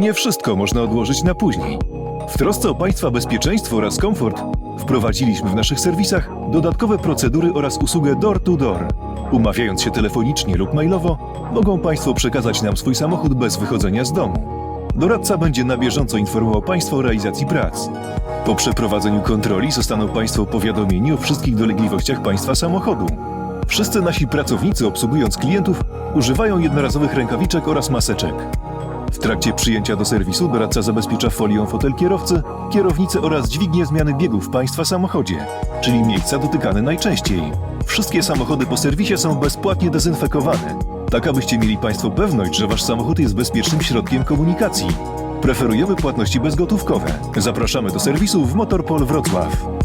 Nie wszystko można odłożyć na później. W trosce o Państwa bezpieczeństwo oraz komfort wprowadziliśmy w naszych serwisach dodatkowe procedury oraz usługę door-to-door. Umawiając się telefonicznie lub mailowo, mogą Państwo przekazać nam swój samochód bez wychodzenia z domu. Doradca będzie na bieżąco informował Państwa o realizacji prac. Po przeprowadzeniu kontroli zostaną Państwo powiadomieni o wszystkich dolegliwościach Państwa samochodu. Wszyscy nasi pracownicy obsługując klientów używają jednorazowych rękawiczek oraz maseczek. W trakcie przyjęcia do serwisu doradca zabezpiecza folią fotel kierowcy, kierownicę oraz dźwignię zmiany biegów w Państwa samochodzie, czyli miejsca dotykane najczęściej. Wszystkie samochody po serwisie są bezpłatnie dezynfekowane, tak abyście mieli Państwo pewność, że Wasz samochód jest bezpiecznym środkiem komunikacji. Preferujemy płatności bezgotówkowe. Zapraszamy do serwisu w Motorpol Wrocław.